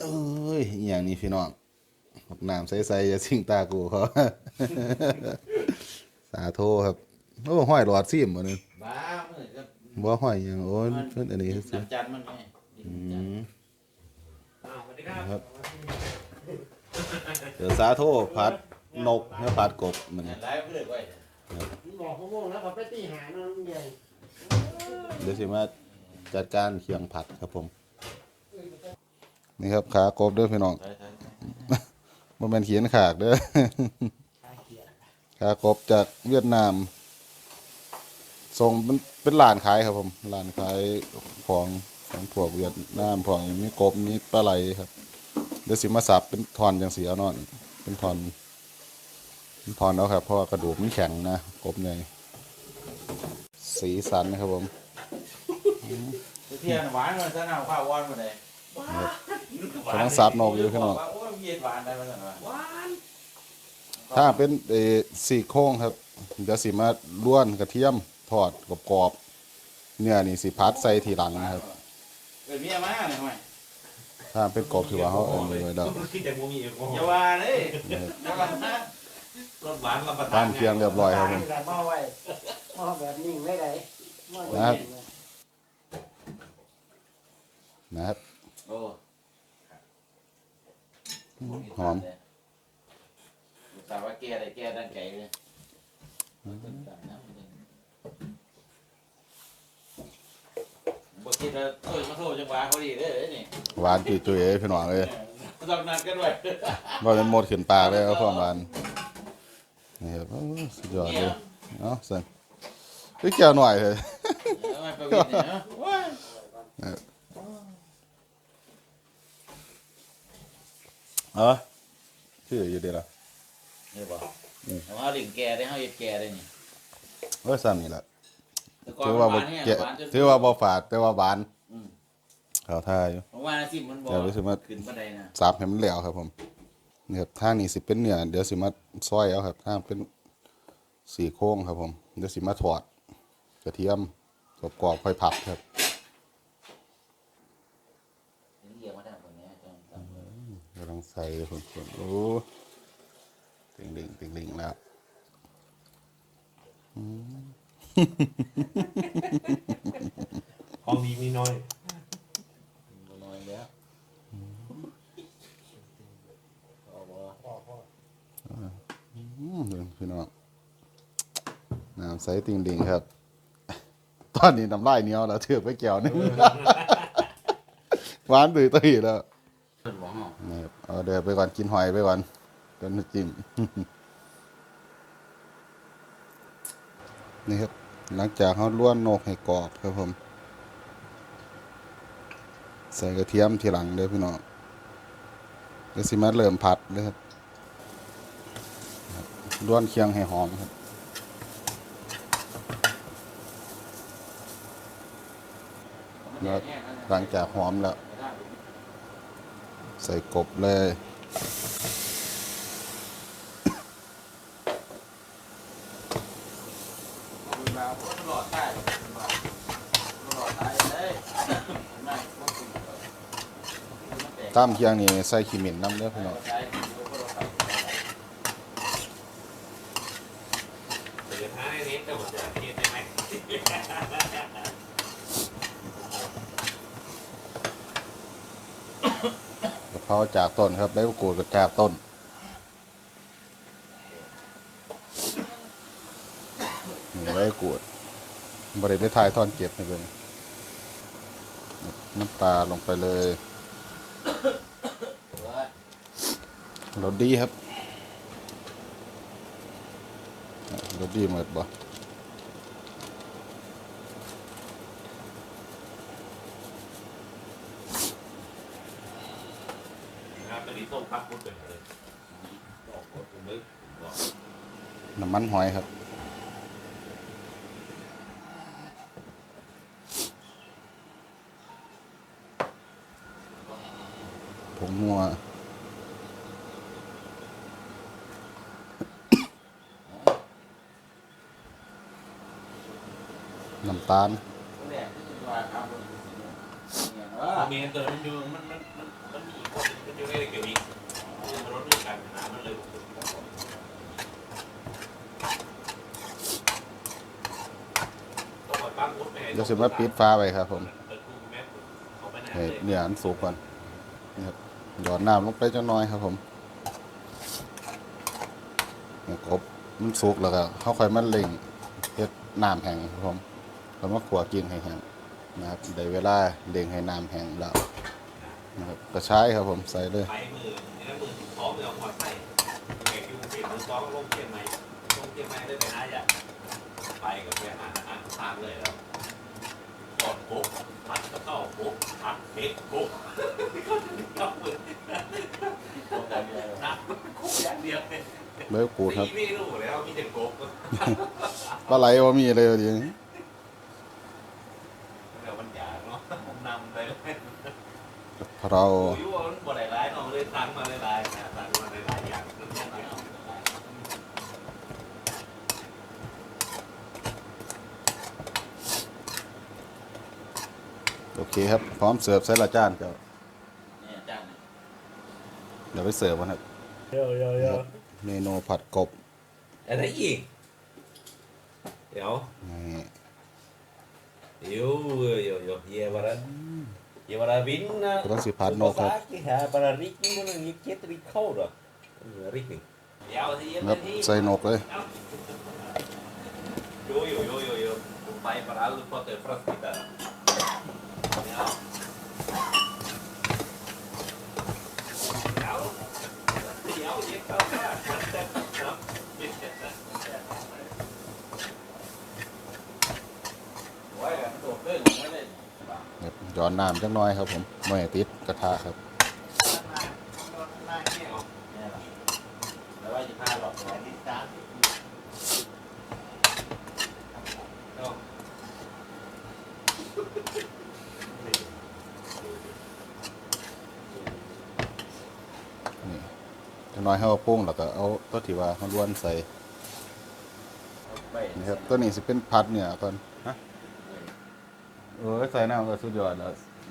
เอ้ยอหย่างนี้พี่น้องบักน้ำใสๆอย่าสิงตากูเขาสาโทครับโอ้ห้อยหลอดซิมบ่นึงบ้ามือก็บ่ห้อยหยังโอ้ยเพิ่นอันนี้ซื่อน้ำจันทร์มันไงๆอืมอ้าวสวัสดีครับครับเดี๋ยวสาโทพัดนกให้พัดกบมันเนี่ยไล่เพื่อนไว้บอกพวกโมงแล้วเขาไปตีหาน้องใหญ่เดี๋ยวสิมาจัดการเคียงผัดครับผม นี่ครับขากบเด้อพี่น้องใช่ใช่บ่แม่นเขียนขากเด้อตาเขียขากบจากเวียดนามส่งเป็นเป็นร้านขายครับผมร้านขายของของพวกเวียดนามพวกนี้มีกบมีปลาไหลครับเดี๋ยวสิมาสับเป็นทอนจังสีเอาเนาะเป็นทอนเป็นทอนแล้วครับเพราะว่ากระดูกมันแข็งนะกบใหญ่สีสันนะครับผมเที่ยงหวานมันจะเอาข้าววอนมาเลย กำลังสับนกอยู่ข้างนอกโอ้ยเย็นหวานได้มาสั่นว่าหวานถ้าเป็นเออสี่โค้งครับเดี๋ยวสิมาล้วนกระเทียมทอดกรอบๆเนื้อนี่สิพัดใส่ทีหลังนะครับ เกิดเมียมาเนี่ยทำไมถ้าเป็นกบถือว่าเขาเอินไว้แล้ว คิดแต่โมมีแอลกอฮออย่าล์ว่าเลยอย่าว่านะรสหวานรับประทาตานมเคียงเรียบร้อยครับผม แบบหม้อไว้หม้อแบบนิ่งไม่ได้หม้อนะครับนิ่งเลยนะครับ โอ้ หอมสาวว่าแกอะไรแกดันไก่เลยบอกคิดว่าโทษมาโทษจังหวะเขาดีเด้อนี่หวานจุยจุยๆเอ้ยพี่น้องเลยต้องนัดกันไว้ว่าเป็นหมดขึ้นปากเลยเอาความหวานนี่ครับโอ้สุดยอดเลยเนาะสั่นพี่แก้วหน่อยเลยไม่ประวิตรเนี่ยเนาะ ว้ายเออชื่ออยู่ดีละนี่บอกเอาลิงแกได้เฮาเฮ็ดแกได้นี่เอ้ยซ้ำนี่แหละแต่ก่อนถือว่าบ่หนเนี่ยแกะหวานจนถือว่าบ่ฝาดแต่ว่าหวานอืมเขาท่าอยู่ ผมว่านะสิมันบ่เดี๋ยวรู้สึกว่า ขึ้นบันไดนะสับให้มันเหลวครับผมนี่ครับทางนี้สิเป็นเนื้อเดี๋ยวสิมาซอยเอาครับทางเป็นสีโค้งครับผม เดี๋ยวสิมาถอดกระเทียมกรอบๆค่อยผัดครับ เรียกมาทางตรงเนี้ยจังจังเลย กำลัง ใส่คนคนโอ้ติงลิงติงลิงแล้วของดีมีน้อยบ่น้อยแล้วเอาบ่อืมเดี๋ยวพี่น้องน้ำใส่ติงลิงครับ ตอนนี้น้ำลายเหนียวแล้วเถือกไปแก้วหนึงหวานตื่นตื่นแล้ว เอาเดี๋ยวไปก่อนกินหอยไปก่อนจนจิ้มนี่ครับ หลังจากเขาล้วนนกให้กรอบครับผม ใส่กระเทียมทีหลังเด้อพี่น้องเดี๋ยวสิมาเริ่มผัดเลยครับครับล้วนเคียงให้หอมครับแล้วหลังจากหอมแล้ว ใส่กบเลยหลอดใต้หลอดใต้เลยไม่บ่ขึ้นมันแตกตามเคียงนี่ใส่ขี้เหม็นน้ำเด้อพี่น้อง ใต้บ่หลอดใต้ เดี๋ยวท้ายนี้แต่ว่าจะเฮ็ดได้ไหม กะ เพาจากต้นครับใบมะกรูดก็จากต้นนี่ใบมะกรูดบริเวณท้ายท่อนเก็บให้เบิ่งน้ำปลาลงไปเลยรสดีครับรสดีหมดบ่ นะครับตอนนี้ต้ม พักพุทธเป็นเลยออกกดผมเลยบอกน้ำมันหอยครับผงนัวน้ำตาลแรกที่ว่าทำเนี่ยเออเมนตัวมันอยู่มันมันมันมันมีอีกคนสิมาปิดฟ้าไว้ ครับ ผมเปิดตู้แม่เอาไปไหนให้เนี่ยอันสุกก่อนนี่ครับหยอดน้ำลงไปจักหน้อยครับ ผมเนี่ยกบมันสุกแล้วก็เขาค่อยมาเล็งเฮ็ดน้ำแห้งครับผมแล้วมาขัวกินให้แห้งนะครับได้เวลาเล็งให้น้ำแห้งแล้วนะครับกระชายครับผมใส่เลยไปมือไอ้นั่นมือพร้อมเลยเอาหัวใส่แขกอยู่เปลี่ยนมือซ้อมลงเทียนใหม่ลงเทียนใหม่ได้ไปหาอย่าไปกับไปหาอาหารทานเลยแล้ว อดโกผัดกระเต้าโกผัดเผ็ดโกก็จะมีเอามือนะโกอย่างเดียวเลยเลยกูดครับไม่รู้แล้วมีแต่โกปลาไหลว่ามีเลยดีเดี๋ยวมันหยาเนาะนำไปเลยเราอยู่ว่ามันบ่ได้หลายเนาะเลยสั่งมาหลายๆนะสั่งมาหลายๆอย่างนั่นอย่างเดียว โอ เคครับ พร้อมเสิร์ฟใส่ละจานเจ้าเนี่ยจ้างเนี่ยเดี๋ยวไปเสิร์ฟกันครับ เดี๋ยวเดี๋ยวเดี๋ยวเมนูผัดกบอะไรอีก เดี๋ยวนี่เดี๋ยวเดี๋ยวเดี๋ยวเยาวราเยาวราวินนะก็ต้องสิผัดนกครับที่หาปลาริกนี่มันยังเก็ตริกเข้าหรอริกนี่เดี๋ยวที่ครับใส่นกเลยโยโยโยโยโยไปปลาลูกพอเตอร์ฟรัสติตาเดี๋ ยวเดี๋ยวเดี๋ยวเดี๋ยวเข้ามาครับโอ้ยโดดเรื่องไม่ได้ครับหยอดน้ำจังน้อยครับผมไม่ให้ติดกระทะครับ เนี่ยหรอแล้วว่าจะพาหลอกหลอนที่จ้าง นี่จัง น้อยให้เอาปรุงแล้วก็เอาตัวที่ว่ามันล้วนใส่ไปนี่ครับตัวนี้สิเป็นผัดเนี่ยก่อนฮะเออใส่น้ำก็สุดยอดแล้ว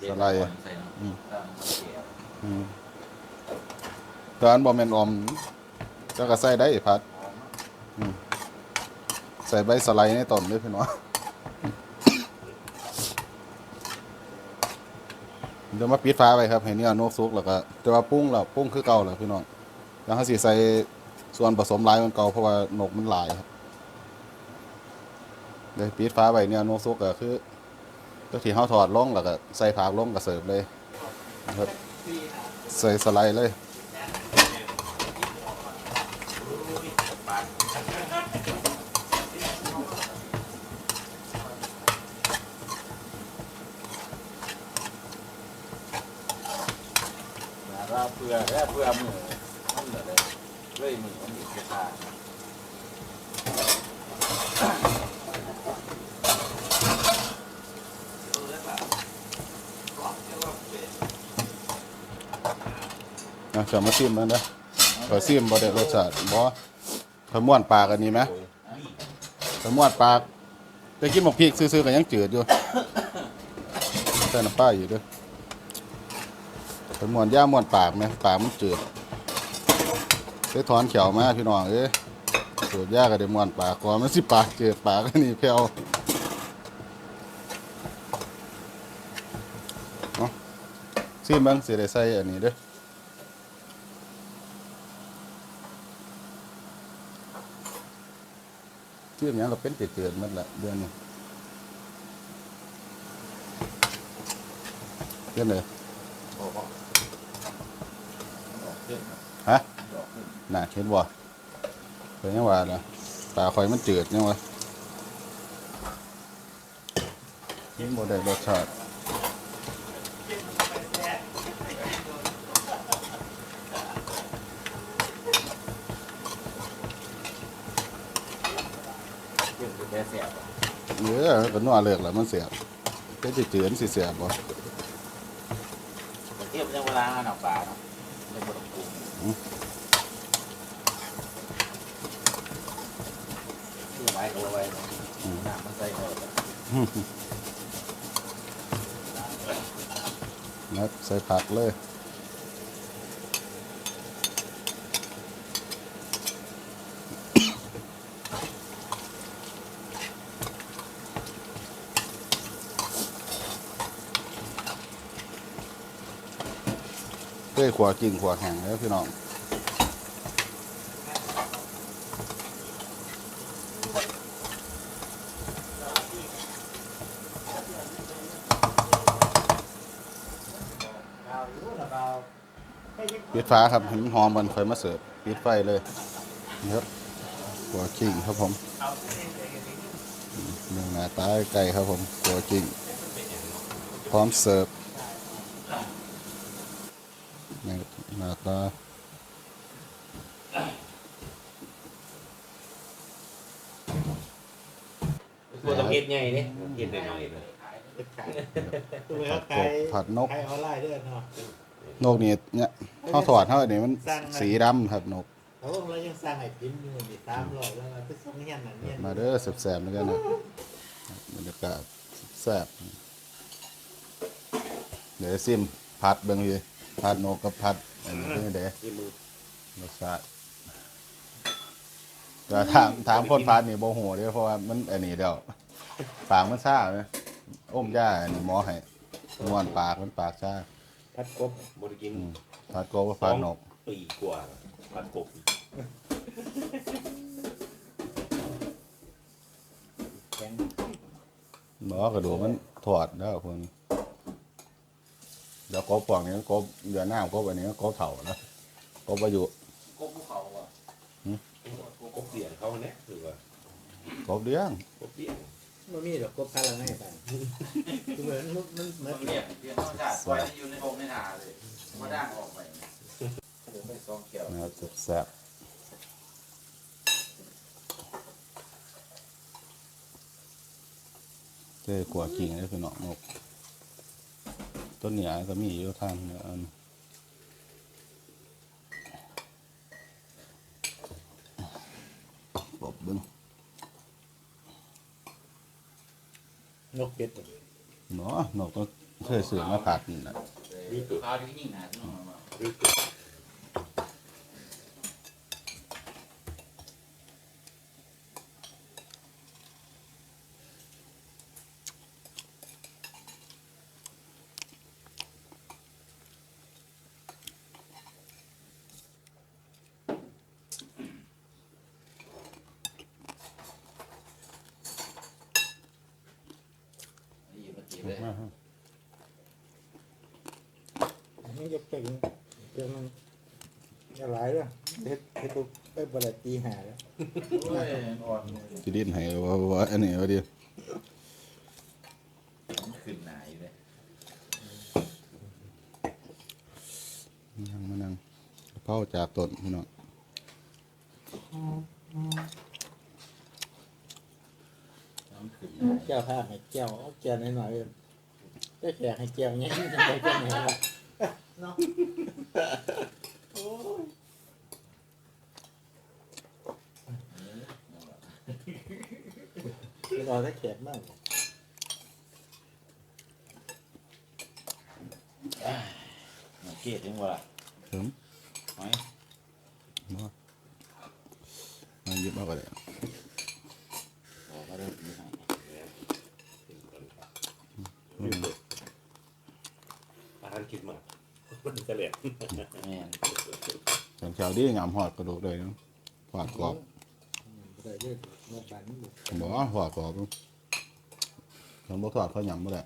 สไลด์ใส่เนาะอืมตามมาเกี่ยวอืมแตอนบ่แม่นออมเจ้าก็ใส่ได้ผัดหอมเนาะอืมใส่ใบสไลด์ในต้นด้วยพี่น้องเดี๋ยวมาปิดฟ้าไปครับให้เนื้อนกสุกแล้วก็แต่ว่าปรุงแล้วปรุงคือเก่าแล้วพี่น้อง แล้วเขาสิใส่ส่วนผสมหลายมันเก่าเพราะว่านกมันหลายครับเดี๋ยวปิดฟ้าไปเนื้อนกสุกก็คือตัวที่เขาถอดลงแล้วก็ใส่ผักลงก็เสิร์ฟเลยนะครับใส่สไลด์เลยเพื่อแค่เพื่อมือมันเหลือเลยเลยมือมันอีกแค่ขาด นะ จะมาซิมมันนะขอซิมบ่ได้รสชาติบ่ขม้วนปากอันนี้ไหมขม้วนปากแต่กินหมกพริกซื่อๆก็ยังจืดอยู่ใส่น้ำปลาอยู่ด้วยขม้วนย่าม้วนปากไหมปากมันจืดได้ถอนเขียวมาพี่น้องเอ้ยสูตรยากก็ได้ม้วนปากก่อนมันสิปากจืดปากอันนี้แผ่วเนาะซิมบิ่งสิได้ใส่อันนี้เด้อ ชื่อมหยังก็เป็นเตือนๆมันละเดือนนี้เดือนเลยโอ้โหดอกขึ้นครับฮะดอกขึ้นน่าเห็นบ่เป็นยังว่าล่ะปลาคอยมันเจืดยังวะนี่บ่ได้รสชาติ ขึ้นเป็นแค่เสียบอะ เออก็นัวเลิกแล้วมันเสียบเป็นจืดๆสิเสียบบ่แต่เทียบยังเวลาหนังปลาเนาะไม่บดปรุงชื่อไว้ก็ไว้เนาะน้ำมันใส่เข้าไปนะใส่ผักเลย เต้ยขวากิ่งขวาแห้งแล้วพี่น้องปิดฟ้าครับให้มันหอมมันค่อยมาเสิร์ฟปิดไฟเลยนี่ครับขวากิ่งครับผมเนื้อหน้าตาไก่ครับผมขวากิ่งพร้อมเสิร์ฟนี่หน้าตา ตัวต้องเฮ็ดใหญ่เนี่ยเฮ็ดน้อยๆเลยตัวผัดเขากขายบผัดนก ขายออนไลน์ด้วยเนาะนกนี่เนี่ยข้าวถอดเท่านี้มันสีดำครับนกเขาบอกเรายังสร้างไอ้ปิ้นอยู่นี่สามร้อยแล้วเราไปส่งเงี้ยนั่นเนี่ยมาเด้อแสบๆเหมือนกันนะบรรยากาศแซ่บเดี๋ยวซิมผัดเบิ่งอยู่ผัดนกกับผัดอันนี้เป็นเด้ที่มือรสชาติ แต่ถามถามคนผัดนี่บ่ฮู้เด้อเพราะว่ามันอันนี้เดียวปากมันซ่าไหมอมย่าอันนี้หมอให้นวลปากมันปากซ่าพัดกบบ่ได้กินอืมผัดกบกับผัดนกปีกว่าผัดกบแข็งหมอกระดูกมันถอดแล้วพวกนี้เดี๋ยวกบปองนี้กบเดือนหน้ากบอันนี้กบเถ่าแล้วกบอายุ กบภูเขาอะ กบ เสียงเขาเนี่ยคือว่ากบเลี้ยงกบเสียงมันมีดอกกบพาราไงไปคือเหมือนมันเหมืมัอนนเรียกเรียกธรรมชาติปล่อยให้อยู่ในโพรงในนาเลยมาด่างออกไปเดี๋ยวไปซองเกี่ยวนะครับแซ่บๆเจ้กลัวกิ่งเลยคือเนาะนกต้นเหนียก็มีอยู่ทางเนี่ยอันบอบเบึง นกเป็ดเนาะนกก็เคยซื้อมาผัดนี่นะข้าวที่ยิ่งหนาที่นอนมานี่ นจะเป็นเป็นอะไรด้วยเฮ็ดเฮ็ดปุ๊บไปบริตีหาแล้วโอ้ยอ่อนเลยที่ดินให้ว่าว่าอันนี้ว่าดีมันขึ้นหนาอยู่เลยนั่งมานั่งเผาจากต้นพี่น้องมันขึ้นหนาแก้วผ้าให้แก้วเอาแก้วหน่อยๆเลยได้แขกให้แก้วเงี้ยจะไปแก้วไหนวะ เนาะโอ้ยรอได้แขกมากเกลียดยังวะล่ะถึงไหม มามาหยิบเอาก็ได้ บอกว่าเริ่มมีให้ อาหารคิดมาก มันจะเหลียแม่นจังแถวดีงามหอดกระดูกเลยเนาะหอดกรอบได้เรื่อยๆมาบันอยู่บอกว่าหอดกรอบเนาะทำบ่ทอดเขาหยำบ่ได้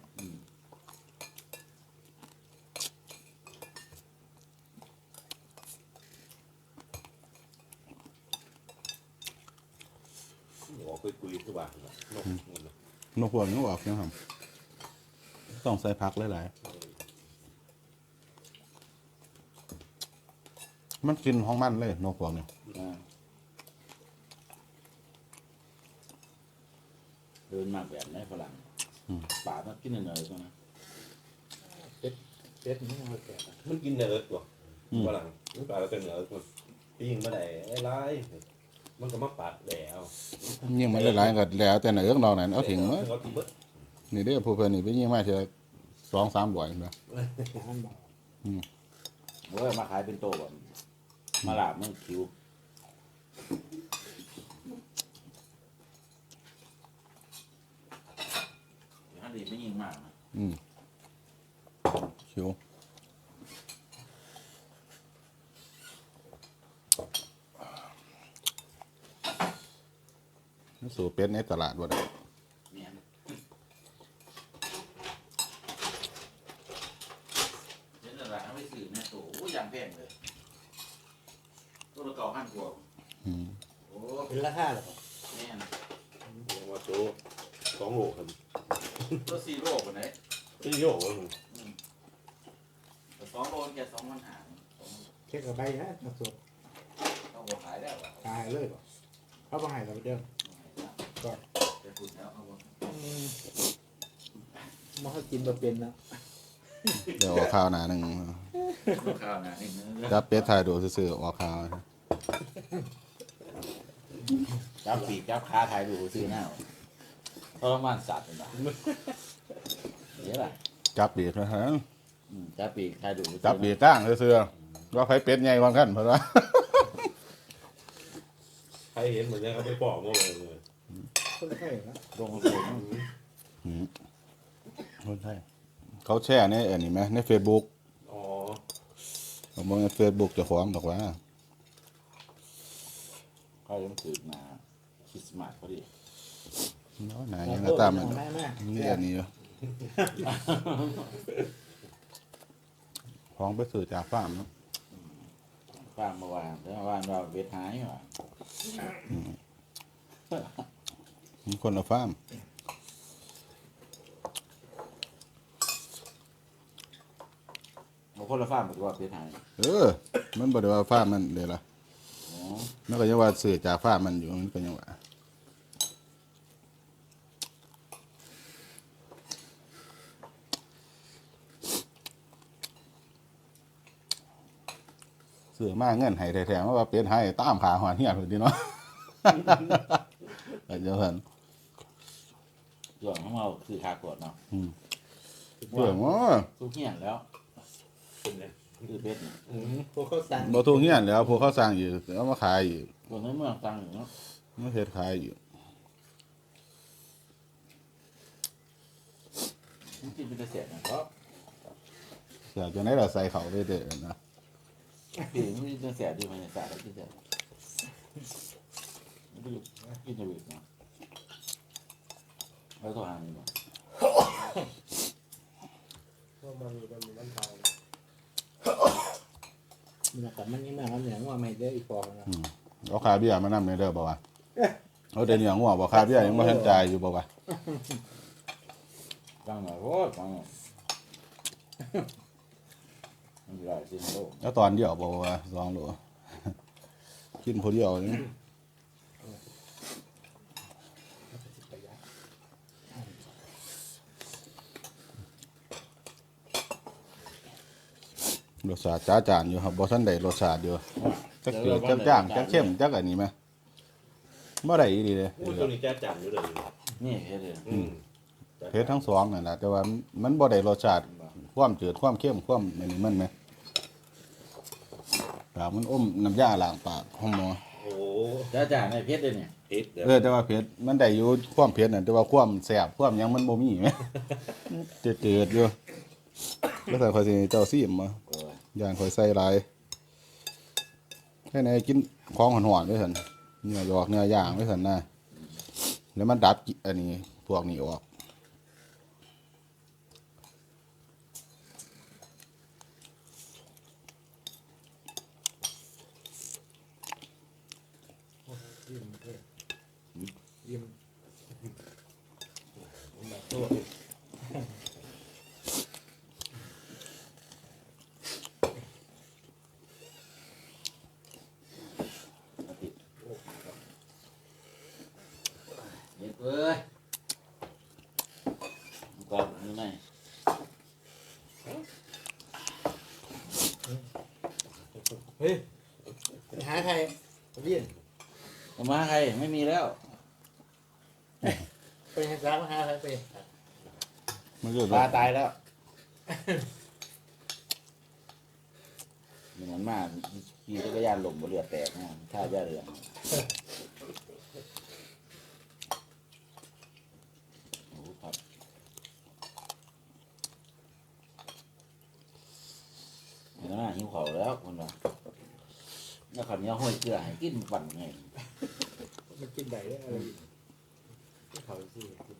หัวคุยๆคือว่านกนกพวกนี้ออกยังทำต้องใส่พักหลายๆ มันกินของมันเลยนกพวกนี้อ่าเดินมากแบบไหนฝรั่งป่าต้องกินหน่อยๆก่อนนะเป็ดนี่เอาแขกมันกินเนื้อตัวฝรั่งมันปลาเป็นเนื้อมันปิ้งมาได้ไล่มันก็มาปัดแล้วยิ่งมันหลายๆก็แล้วแต่ไหนเอื้องเราไหนเอาถิงมาเขาทิ้งมั้นี่เด้อผู้เพิ่นนี่ไปยิ่งมาเทีละสองสามบ่อยนะจานบอกเว้ยมาขายเป็นโตแบบ มาลาบมึงคิวฮันดีไม่ยิงมากนะอืมคิวสูเป็ดในตลาดวะเนี่ย ก็จะพูดแล้วเขาบอกมาให้กินบ่เป็นนะเดี๋ยวออกข่าวหนาหนึ่งข้าวนะนี่เนื้อจับเป็ดถ่ายดูซื่อๆออกข่าวจับปีกจับขาถ่ายดูซื้อหน้าทรมานสัตว์เป็นแบบเดี๋ยวล่ะจับบีบนะฮะอืมจับปีกถ่ายดูจับบีบตั้งซื่อๆว่าไผเป็ดใหญ่กว่ากันเพิ่นว่าใครเห็นเหมือนกันเขาไปปอกหมดเลย คนไข้นะลงมาสูงคนไทยเขาแช่ในอันนี้ไหมใน Facebook อ๋อผมมองใน Facebook เจ้าของบอกว่าเขายังตื่นมาคริสต์มาสพอดีเนาะไหนยังก็ตามมันแม่แม่นี่อันนี้อยู่ของไปซื้อจากฟาร์มเนาะป้าเมื่อวานแล้วเมื่อวานเราเวทหายว่ะ มีคนละฟาร์มเอาคนละฟ้าหมดว่าเวทหายเออ มันบ่ได้ว่าฟาร์มมันเด้ล่ะอ๋อมันก็ยังว่าซื้อจากฟาร์มมันอยู่มันก็ยังว่าซื้อมาเงินให้แท้ๆมาว่าเป็นให้ตามขาหอนเฮียนพุ่นติเนาะก็จะเพิ่น ส่วนของเราคือขากดเนาะเพิ่นว่าทุกเหี้ยนแล้วเป็นไงคือเพชรเนี่ยอืมพวกเขาสั่งบ่ทุกเฮียนแหล้วพวกเขาสร้างอยู่เอามาขายอยู่คนในเมืองตังอยู่เนาะมาเฮ็ดขายอยู่มันกินเป็นเกษตรนะครับอยากจะได้เราใส่เขาไปเด้อนะพี่มันกินเกษตรดีมันศาสตร์แล้วกินเกษตรมันกินกินจะวิ่งเนาะ แล้วตัวหางนี่บ่ามันกับมันนี่แม่มันเหนียวว่าไม่ได้อีกฟองนะเอาคาเบียมานำในเด้อบ่วะเอาแต่เนี่ยงัวบ่คาเบียยังบ่ทันใจอยู่บ่วะตังหน่อยโอ้ยตังหน่อยมันหลายสิ่งโลแล้วตอนเดียวบ่วะสองโลกินผู้เดียวนี่ รสชาติจ้าจานอยู่ครับบ่ทันได้รสชาติอยู่จักเกลือจักจ้างจักเข้มจักอันนี้ไหมบ่ได้อีหลีเลยพูดตัวนี้แก้จังอยู่เลยนี่เพชรเลยอืมเผ็ดทั้งสองนั่นแหละแต่ว่ามันบ่ได้รสชาติความจืดความเข้มความอันนี้มันไหมปากมันอมน้ำยาล้างปากห้องหมอโอ้จ้าจ่าในเพชรเลยเนี่ยเฮ็ดเดี๋ยวเออแต่ว่าเผ็ดมันได้อยู่ความเผ็ดน่ะแต่ว่าความแซ่บความหยังมันบ่มีไหมจืดๆอยู่แล้วแต่คอยสิเจ้าซีมมาโอย่างคอยใส่หลายแค่ไหนกินของหอนๆด้วยซั่นเนื้อดอกเนื้อย่างด้วยซั่นนะแล้วมันดับอันนี้พวกนี้ออกยิ้มเลยยิ้ม เด็ดเว้ยกรอบนี่ไหม เฮ้ยไปหาใครเรียนเอามาใครไม่มีแล้ว ไปหาสาวหาใครไปมันก็ปลาตายแล้วเหมือนมากขี่จักรยานหลงบนเรือแตกนะท่าย่าเรือโอ้ครับเห็นไหมหิวเขาวแล้วคนละ แล้วขันนี้ห้อยเกลือให้กินปั่นไง มันกินได้ได้อะไรอีกเขาสิกิน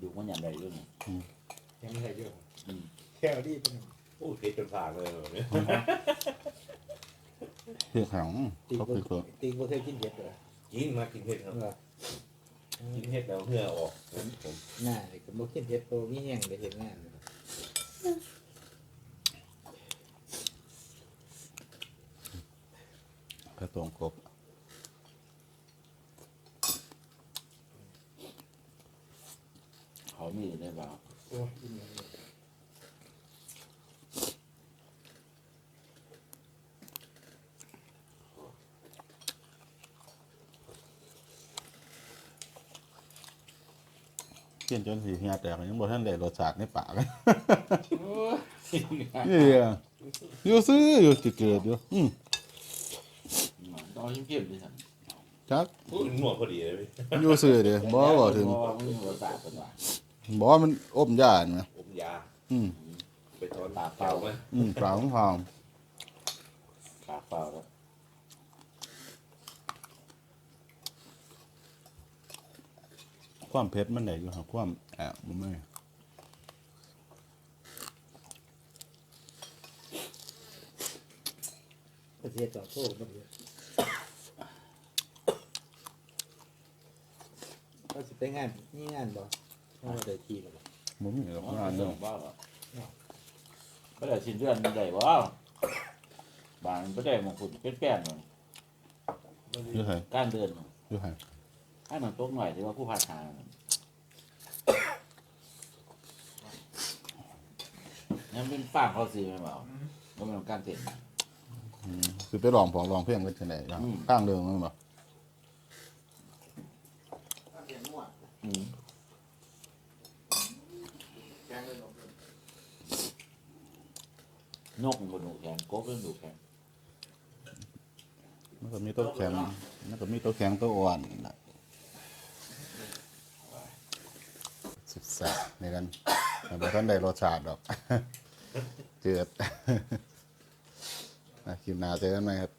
ดูมันอย่างไรด้วยนี่ ยังไงอยู่ อืม แค่ดีเป็น โอ้เผ็ดจนฝากเลยแบบนี้ เพียงแข็งตีเขาบ่คือตัวตีบ่เคยกินเผ็ดเลยกินมากินเผ็ดครับเออกินเผ็ดแล้วเหงื่อออกผมผมน่าก็บ่กินเผ็ดโตมีแห้งได้เห็นงานกระตวงกบเขามีได้เปล่าโอ้กินอย่างนี้ เพี้ยนจนสีเหียแตกยังบ่ทันได้รสชาติในปากเลยโอ้ยนี่อะอยู่ซื้ออยู่สิเกิดอยู่อืมตอนยิ้มเพี้ยนดิฉันจักพูดหนวดพอดีเลยอยู่ซื้อเด้อบ่บ่ถึงบ่ไม่มีรสชาติเป็นว่าบ่มันอมยานะอมยา อืมไปตอนปากเปล่าไหมอืมปลาของพามปากเปล่าแล้ว ความเผ็ดมันได้อยู่ครับความแอบบ่แม่ประเทศต่อโทษบ่เยอะก็สิไปงานนี่งานบ่เอาได้ทีแล้วบ่บ่มีหรอกมันงานเรื่เนาะองบ้าเหรอก็ได้สิ้นเดือนได้บ่บางก็ได้มงคุดเป็นแป้นเลยอยู่ไสการเดินอยู่ไส ให้มันตกหน่อยถือว่าผู้พัฒนายังเป็นฟางเขาซื้อไหมเปล่าก็เป็นการเต้น อืมสิไปลองของลองเพลงกันจังได๋ครับอืม ข้างเดิมมันบ่เสียงมั่วอืมแกงเลยหนมนกมันก็ดูแข็งกบมันดูแข็งมันก็มีตัวแข็งมันก็มีตัวแข็งตัวอ่อนน่ะสุด แซ่บในกันแต่บ่ทันได้รสชาติดอก เจือดคลิปหน้าเจอกันไหมครับ